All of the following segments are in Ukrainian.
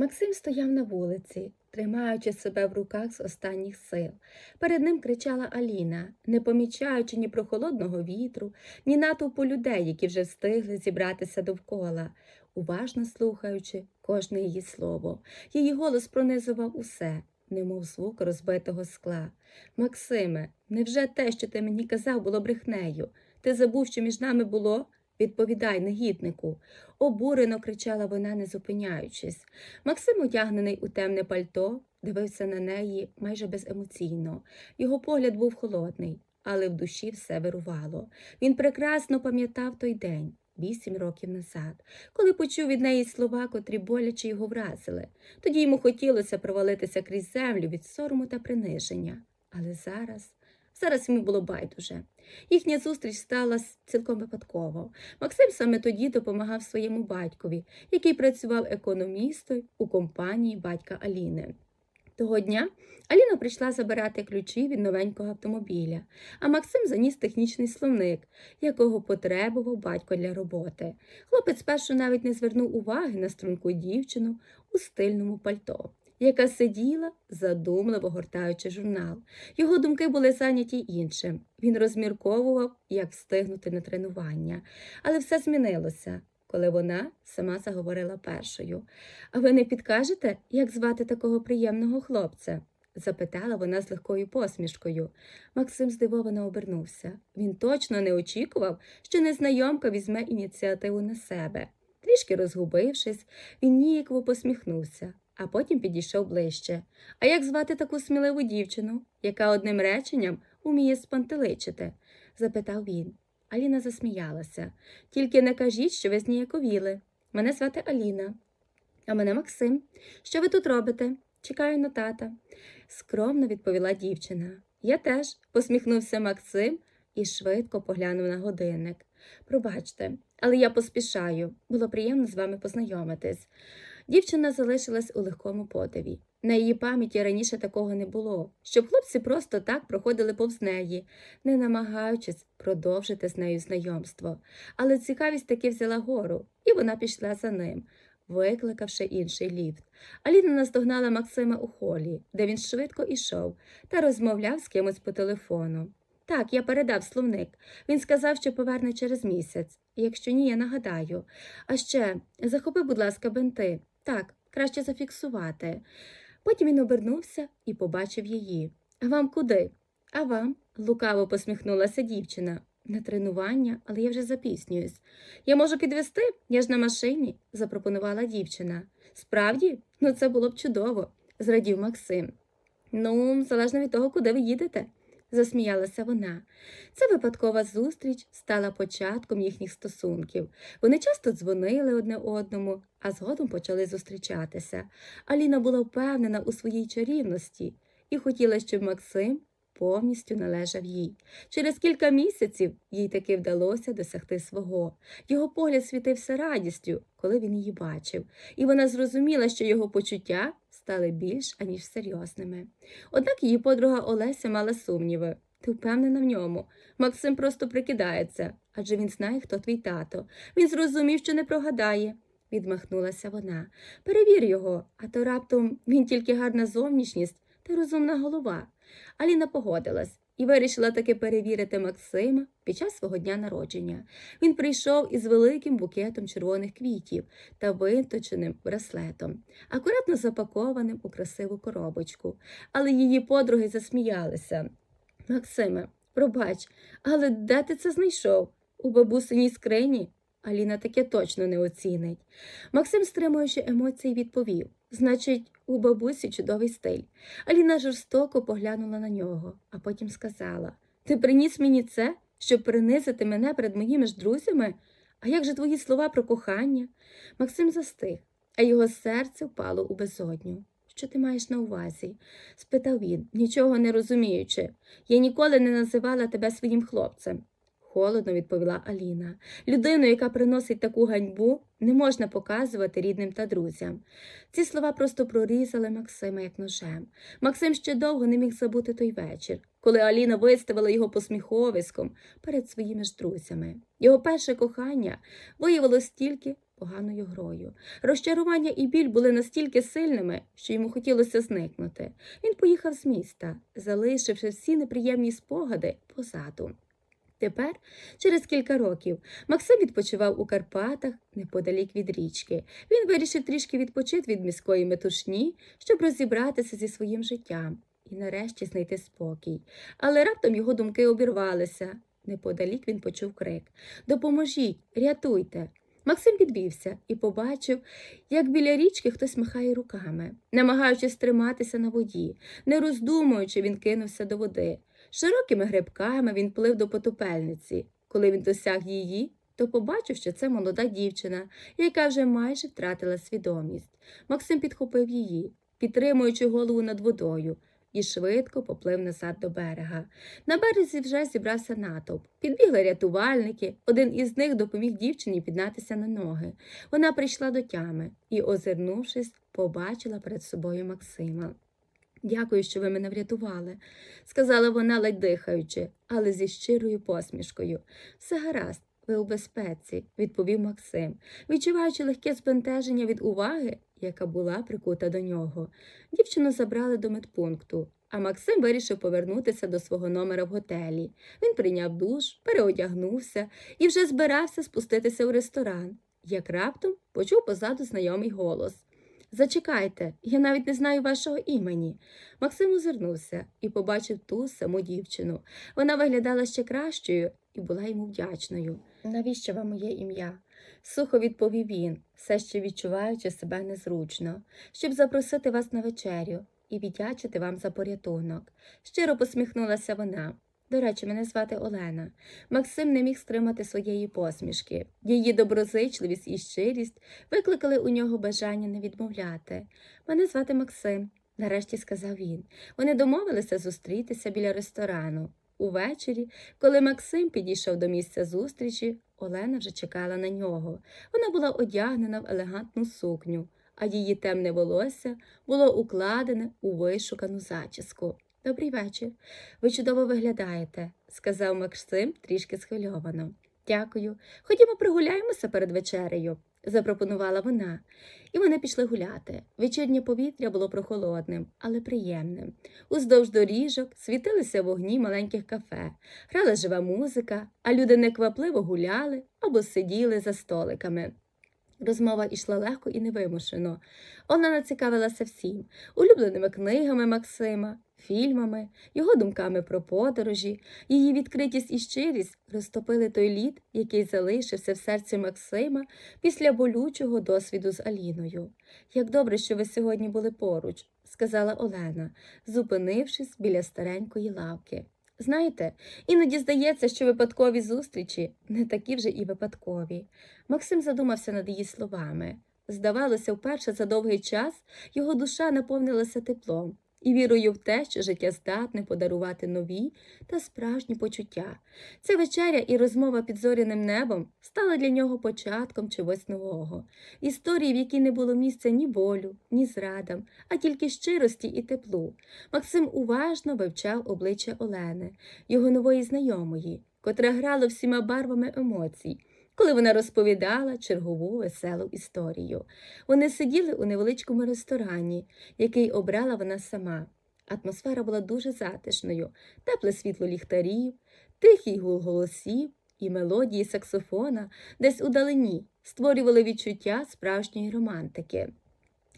Максим стояв на вулиці, тримаючи себе в руках з останніх сил. Перед ним кричала Аліна, не помічаючи ні прохолодного вітру, ні натовпу людей, які вже встигли зібратися довкола, уважно слухаючи кожне її слово. Її голос пронизував усе, немов звук розбитого скла. Максиме, невже те, що ти мені казав, було брехнею? Ти забув, що між нами було? Відповідай, негіднику. Обурено кричала вона, не зупиняючись. Максим, одягнений у темне пальто, дивився на неї майже беземоційно. Його погляд був холодний, але в душі все вирувало. Він прекрасно пам'ятав той день, вісім років назад, коли почув від неї слова, котрі боляче його вразили. Тоді йому хотілося провалитися крізь землю від сорому та приниження. Але зараз. Зараз йому було байдуже. Їхня зустріч сталася цілком випадково. Максим саме тоді допомагав своєму батькові, який працював економістом у компанії батька Аліни. Того дня Аліна прийшла забирати ключі від новенького автомобіля, а Максим заніс технічний словник, якого потребував батько для роботи. Хлопець спершу навіть не звернув уваги на струнку дівчину у стильному пальто, яка сиділа, задумливо гортаючи журнал. Його думки були зайняті іншим. Він розмірковував, як встигнути на тренування. Але все змінилося, коли вона сама заговорила першою. А ви не підкажете, як звати такого приємного хлопця? запитала вона з легкою посмішкою. Максим здивовано обернувся. Він точно не очікував, що незнайомка візьме ініціативу на себе. Трішки розгубившись, він ніяково посміхнувся, а потім підійшов ближче. А як звати таку сміливу дівчину, яка одним реченням уміє спантеличити? запитав він. Аліна засміялася. Тільки не кажіть, що ви зніяковіли. Мене звати Аліна, а мене Максим. Що ви тут робите? Чекаю на тата, скромно відповіла дівчина. Я теж, посміхнувся Максим і швидко поглянув на годинник. Пробачте, але я поспішаю. Було приємно з вами познайомитись. Дівчина залишилась у легкому подиві. На її пам'яті раніше такого не було, щоб хлопці просто так проходили повз неї, не намагаючись продовжити з нею знайомство. Але цікавість таки взяла гору, і вона пішла за ним, викликавши інший ліфт. Аліна наздогнала Максима у холі, де він швидко ішов та розмовляв з кимось по телефону. Так, я передав словник. Він сказав, що поверне через місяць. Якщо ні, я нагадаю. А ще захопи, будь ласка, бинти. Так, краще зафіксувати. Потім він обернувся і побачив її. А вам куди? А вам? лукаво посміхнулася дівчина. На тренування, але я вже запіснююсь. Я можу підвести, я ж на машині, запропонувала дівчина. Справді, ну це було б чудово, зрадів Максим. Ну, залежно від того, куди ви їдете, засміялася вона. Ця випадкова зустріч стала початком їхніх стосунків. Вони часто дзвонили одне одному, а згодом почали зустрічатися. Аліна була впевнена у своїй чарівності і хотіла, щоб Максим повністю належав їй. Через кілька місяців їй таки вдалося досягти свого. Його погляд світився радістю, коли він її бачив, і вона зрозуміла, що його почуття стали більш аніж серйозними. Однак її подруга Олеся мала сумніви. Ти впевнена в ньому? Максим просто прикидається, адже він знає, хто твій тато. Він зрозумів, що не прогадає, відмахнулася вона. Перевір його, а то раптом він тільки гарна зовнішність та розумна голова. Аліна погодилась і вирішила таки перевірити Максима під час свого дня народження. Він прийшов із великим букетом червоних квітів та виточеним браслетом, акуратно запакованим у красиву коробочку. Але її подруги засміялися. Максиме, пробач, але де ти це знайшов? У бабусиній скрині? Аліна таке точно не оцінить. Максим, стримуючи емоції, відповів Значить, у бабусі чудовий стиль. Аліна жорстоко поглянула на нього, а потім сказала Ти приніс мені це, щоб принизити мене перед моїми ж друзями? А як же твої слова про кохання? Максим застиг, а його серце впало у безодню. Що ти маєш на увазі? спитав він, нічого не розуміючи. Я ніколи не називала тебе своїм хлопцем. Холодно відповіла Аліна. Людину, яка приносить таку ганьбу, не можна показувати рідним та друзям. Ці слова просто прорізали Максима як ножем. Максим ще довго не міг забути той вечір, коли Аліна виставила його посміховиськом перед своїми ж друзями. Його перше кохання виявилось тільки поганою грою. Розчарування і біль були настільки сильними, що йому хотілося зникнути. Він поїхав з міста, залишивши всі неприємні спогади позаду. Тепер, через кілька років, Максим відпочивав у Карпатах неподалік від річки. Він вирішив трішки відпочити від міської метушні, щоб розібратися зі своїм життям і нарешті знайти спокій. Але раптом його думки обірвалися. Неподалік він почув крик Допоможіть, рятуйте. Максим підвівся і побачив, як біля річки хтось махає руками, намагаючись триматися на воді. Не роздумуючи, він кинувся до води. Широкими грибками він плив до потопельниці. Коли він досяг її, то побачив, що це молода дівчина, яка вже майже втратила свідомість. Максим підхопив її, підтримуючи голову над водою, і швидко поплив назад до берега. На березі вже зібрався натовп. Підбігли рятувальники. Один із них допоміг дівчині піднятися на ноги. Вона прийшла до тями і, озирнувшись, побачила перед собою Максима. Дякую, що ви мене врятували, сказала вона, ледь дихаючи, але зі щирою посмішкою. Все гаразд, ви у безпеці, відповів Максим, відчуваючи легке збентеження від уваги, яка була прикута до нього. Дівчину забрали до медпункту, а Максим вирішив повернутися до свого номера в готелі. Він прийняв душ, переодягнувся і вже збирався спуститися у ресторан, як раптом почув позаду знайомий голос. Зачекайте, я навіть не знаю вашого імені. Максим озирнувся і побачив ту саму дівчину. Вона виглядала ще кращою і була йому вдячною. Навіщо вам моє ім'я? Сухо відповів він, все ще відчуваючи себе незручно, щоб запросити вас на вечерю і віддячити вам за порятунок. Щиро посміхнулася вона. До речі, мене звати Олена. Максим не міг стримати своєї посмішки. Її доброзичливість і щирість викликали у нього бажання не відмовляти. Мене звати Максим, нарешті сказав він. Вони домовилися зустрітися біля ресторану. Увечері, коли Максим підійшов до місця зустрічі, Олена вже чекала на нього. Вона була одягнена в елегантну сукню, а її темне волосся було укладене у вишукану зачіску. Добрий вечір. Ви чудово виглядаєте, сказав Максим трішки схвильовано. Дякую. Ходімо прогуляємося перед вечерею, запропонувала вона. І вони пішли гуляти. Вечірнє повітря було прохолодним, але приємним. Уздовж доріжок світилися вогні маленьких кафе, грала жива музика, а люди неквапливо гуляли або сиділи за столиками. Розмова йшла легко і невимушено. Вона націкавилася всім улюбленими книгами Максима, фільмами, його думками про подорожі, її відкритість і щирість розтопили той лід, який залишився в серці Максима після болючого досвіду з Аліною. Як добре, що ви сьогодні були поруч, сказала Олена, зупинившись біля старенької лавки. Знаєте, іноді здається, що випадкові зустрічі не такі вже і випадкові. Максим задумався над її словами. Здавалося, вперше за довгий час його душа наповнилася теплом і вірою в те, що життя здатне подарувати нові та справжні почуття. Ця вечеря і розмова під зоряним небом стала для нього початком чогось нового, історії, в якій не було місця ні болю, ні зрадам, а тільки щирості і теплу. Максим уважно вивчав обличчя Олени, його нової знайомої, котра грала всіма барвами емоцій. Коли вона розповідала чергову веселу історію. Вони сиділи у невеличкому ресторані, який обрала вона сама. Атмосфера була дуже затишною, тепле світло ліхтарів, тихий гул голосів і мелодії саксофона десь удалині створювали відчуття справжньої романтики.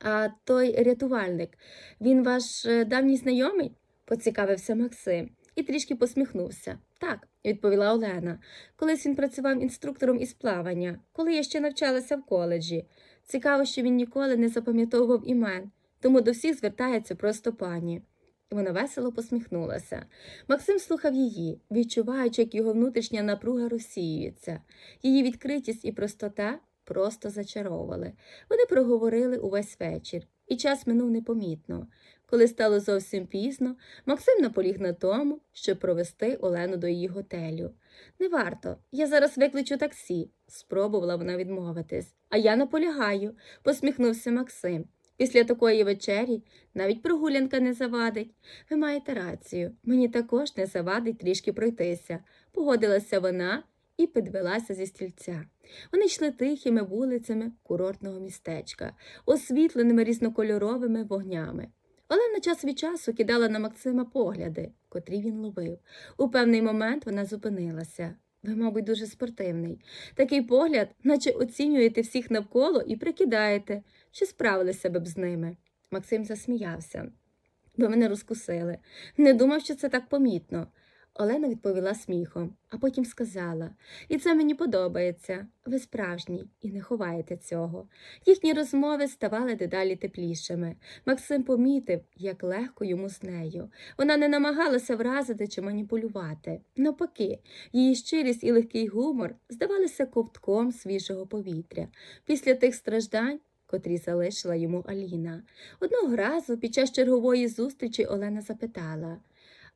А той рятувальник, він ваш е, давній знайомий? поцікавився Максим і трішки посміхнувся. Так, відповіла Олена. Колись він працював інструктором із плавання, коли я ще навчалася в коледжі. Цікаво, що він ніколи не запам'ятовував імен, тому до всіх звертається просто пані. Вона весело посміхнулася. Максим слухав її, відчуваючи, як його внутрішня напруга розсіюється. Її відкритість і простота просто зачаровували. Вони проговорили увесь вечір, і час минув непомітно. Коли стало зовсім пізно, Максим наполіг на тому, щоб провести Олену до її готелю. Не варто, я зараз викличу таксі, спробувала вона відмовитись. А я наполягаю, посміхнувся Максим. Після такої вечері навіть прогулянка не завадить. Ви маєте рацію, мені також не завадить трішки пройтися. Погодилася вона і підвелася зі стільця. Вони йшли тихими вулицями курортного містечка, освітленими різнокольоровими вогнями. Олена час від часу кидала на Максима погляди, котрі він ловив. У певний момент вона зупинилася. Ви, мабуть, дуже спортивний. Такий погляд, наче оцінюєте всіх навколо і прикидаєте, чи справилися б з ними. Максим засміявся. Ви мене розкусили. Не думав, що це так помітно. Олена відповіла сміхом, а потім сказала І це мені подобається. Ви справжній і не ховаєте цього. Їхні розмови ставали дедалі теплішими. Максим помітив, як легко йому з нею. Вона не намагалася вразити чи маніпулювати. Навпаки, її щирість і легкий гумор здавалися ковтком свіжого повітря. Після тих страждань, котрі залишила йому Аліна. Одного разу під час чергової зустрічі Олена запитала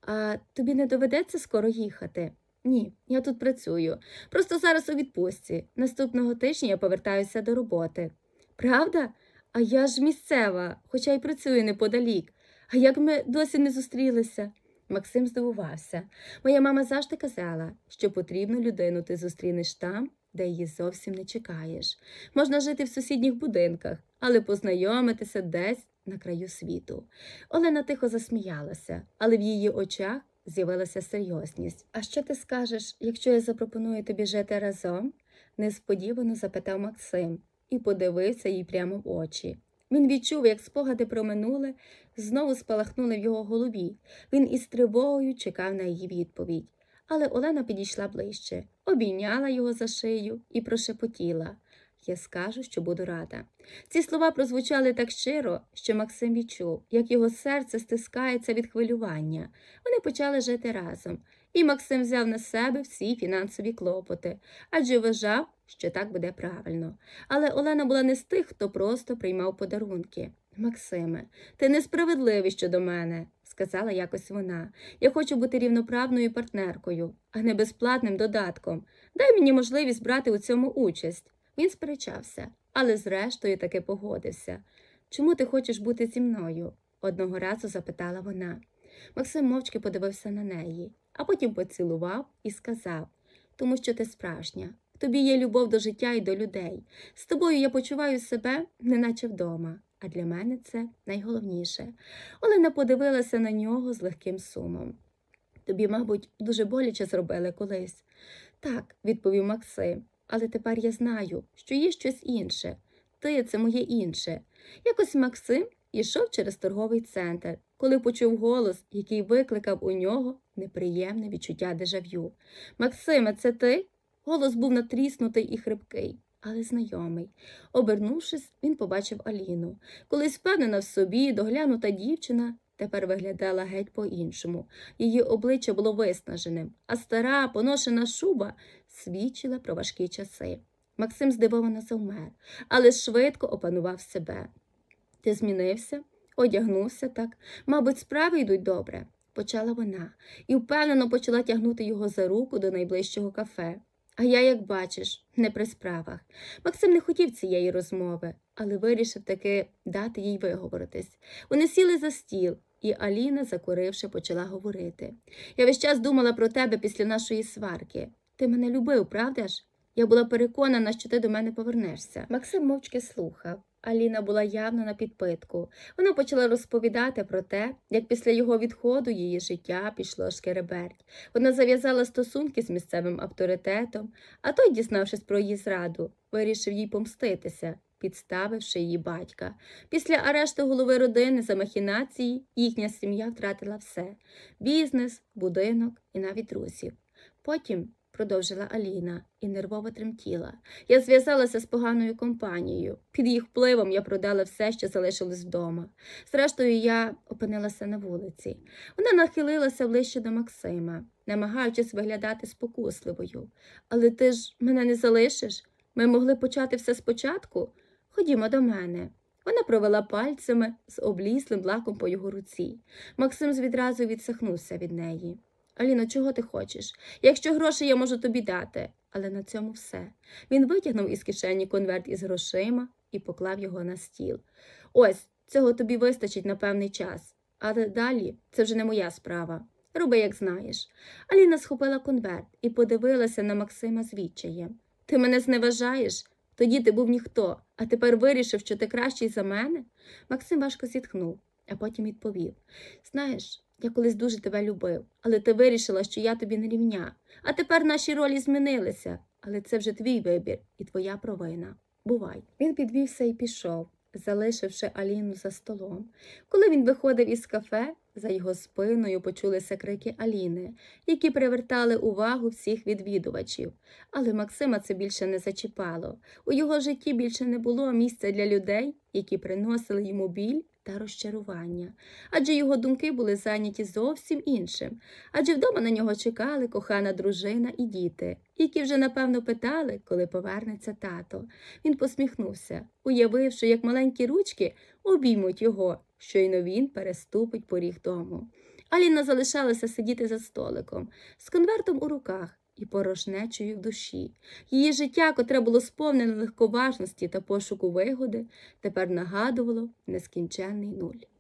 А тобі не доведеться скоро їхати? Ні, я тут працюю. Просто зараз у відпустці. Наступного тижня я повертаюся до роботи. Правда? А я ж місцева, хоча й працюю неподалік. А як ми досі не зустрілися? Максим здивувався. Моя мама завжди казала, що потрібну людину ти зустрінеш там, де її зовсім не чекаєш. Можна жити в сусідніх будинках, але познайомитися десь на краю світу. Олена тихо засміялася, але в її очах з'явилася серйозність. А що ти скажеш, якщо я запропоную тобі жити разом? несподівано запитав Максим і подивився їй прямо в очі. Він відчув, як спогади про минуле знову спалахнули в його голові. Він із тривогою чекав на її відповідь. Але Олена підійшла ближче, обійняла його за шию і прошепотіла Я скажу, що буду рада. Ці слова прозвучали так щиро, що Максим відчув, як його серце стискається від хвилювання. Вони почали жити разом, і Максим взяв на себе всі фінансові клопоти, адже вважав, що так буде правильно. Але Олена була не з тих, хто просто приймав подарунки. Максиме, ти несправедливий щодо мене, сказала якось вона. Я хочу бути рівноправною партнеркою, а не безплатним додатком. Дай мені можливість брати у цьому участь. Він сперечався, але зрештою таки погодився. Чому ти хочеш бути зі мною? одного разу запитала вона. Максим мовчки подивився на неї, а потім поцілував і сказав тому що ти справжня. Тобі є любов до життя і до людей. З тобою я почуваю себе, неначе вдома, а для мене це найголовніше. Олена подивилася на нього з легким сумом. Тобі, мабуть, дуже боляче зробили колись. Так, відповів Максим, але тепер я знаю, що є щось інше. Ти це моє інше. Якось Максим ішов через торговий центр, коли почув голос, який викликав у нього неприємне відчуття дежав'ю. Максиме, це ти? Голос був натріснутий і хрипкий, але знайомий. Обернувшись, він побачив Аліну. Колись впевнена в собі, доглянута дівчина тепер виглядала геть по-іншому. Її обличчя було виснаженим, а стара, поношена шуба свідчила про важкі часи. Максим здивовано завмер, але швидко опанував себе. Ти змінився, одягнувся так, мабуть, справи йдуть добре, почала вона, і впевнено почала тягнути його за руку до найближчого кафе. А я, як бачиш, не при справах. Максим не хотів цієї розмови, але вирішив таки дати їй виговоритись. Вони сіли за стіл, і Аліна, закуривши, почала говорити. Я весь час думала про тебе після нашої сварки. Ти мене любив, правда ж? Я була переконана, що ти до мене повернешся. Максим мовчки слухав. Аліна була явно на підпитку. Вона почала розповідати про те, як після його відходу її життя пішло шкереберть. Вона зав'язала стосунки з місцевим авторитетом, а той, дізнавшись про її зраду, вирішив їй помститися, підставивши її батька. Після арешту голови родини за махінації їхня сім'я втратила все бізнес, будинок і навіть друзів. Потім продовжила Аліна і нервово тремтіла. Я зв'язалася з поганою компанією. Під їх впливом я продала все, що залишилось вдома. Зрештою, я опинилася на вулиці. Вона нахилилася ближче до Максима, намагаючись виглядати спокусливою. Але ти ж мене не залишиш? Ми могли почати все спочатку? Ходімо до мене. Вона провела пальцями з обліслим лаком по його руці. Максим відразу відсахнувся від неї. Аліно, чого ти хочеш? Якщо грошей я можу тобі дати, але на цьому все. Він витягнув із кишені конверт із грошима і поклав його на стіл. Ось, цього тобі вистачить на певний час, але далі це вже не моя справа. Роби, як знаєш. Аліна схопила конверт і подивилася на Максима з відчаєм. Ти мене зневажаєш? Тоді ти був ніхто, а тепер вирішив, що ти кращий за мене? Максим важко зітхнув, а потім відповів Знаєш, я колись дуже тебе любив, але ти вирішила, що я тобі не рівня. А тепер наші ролі змінилися. Але це вже твій вибір і твоя провина. Бувай. Він підвівся і пішов, залишивши Аліну за столом. Коли він виходив із кафе, за його спиною почулися крики Аліни, які привертали увагу всіх відвідувачів. Але Максима це більше не зачіпало. У його житті більше не було місця для людей, які приносили йому біль та розчарування. Адже його думки були зайняті зовсім іншим. Адже вдома на нього чекали кохана дружина і діти, які вже напевно питали, коли повернеться тато. Він посміхнувся, уявивши, як маленькі ручки обіймуть його, щойно він переступить поріг дому. Аліна залишалася сидіти за столиком з конвертом у руках і порожнечою в душі. Її життя, котре було сповнене легковажності та пошуку вигоди, тепер нагадувало нескінченний нуль.